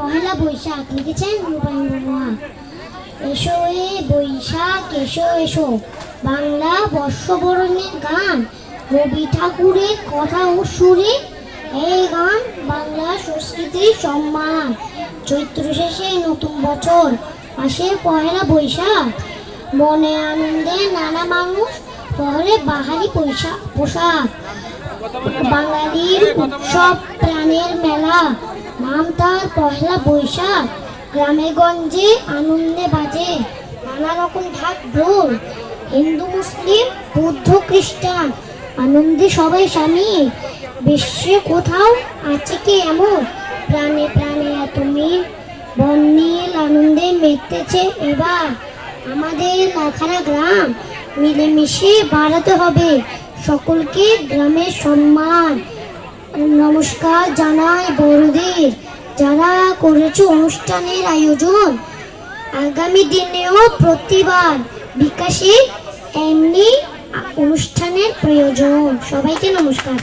পহেলা বৈশাখ, লিখেছেন রূপায়ণ বর্মা এসো এ বৈশাখ, এসো এসো। বাংলা বর্ষবরণের গান। রবি ঠাকুরের কথা ও সুরে এই গান বাংলা সংস্কৃতির সম্মান। চৈত্র শেষে নতুন বছর, মাসের পহেলা বৈশাখ। মনে আনন্দে নানা মানুষ পরে বাহারি পোশাক। বাঙালির উৎসব, প্রাণের মেলা। নাম তার পহেলা বৈশাখ। গ্রামে গঞ্জে আনন্দে বাজে। নানা রকম ঢাক ঢোল। হিন্দু, মুসলিম, বৌদ্ধ, খ্রিস্টান। আনন্দে সবাই স্বামী। বিশ্বে কোথাও আছে কি এমন? প্রাণে প্রাণে এত মিল। বর্ণিল আনন্দে মেতেছে এবার। আমাদের লাখারা গ্রাম। মিলেমিশে বাড়াতে হবে। সকলকে গ্রামের সম্মান। নমস্কার জানাই বড়দের। যারা করেছে অনুষ্ঠানের আয়োজন, আগামী দিনেও প্রতিবার বিকাশে এমনি অনুষ্ঠানের প্রয়োজন। সবাইকে নমস্কার।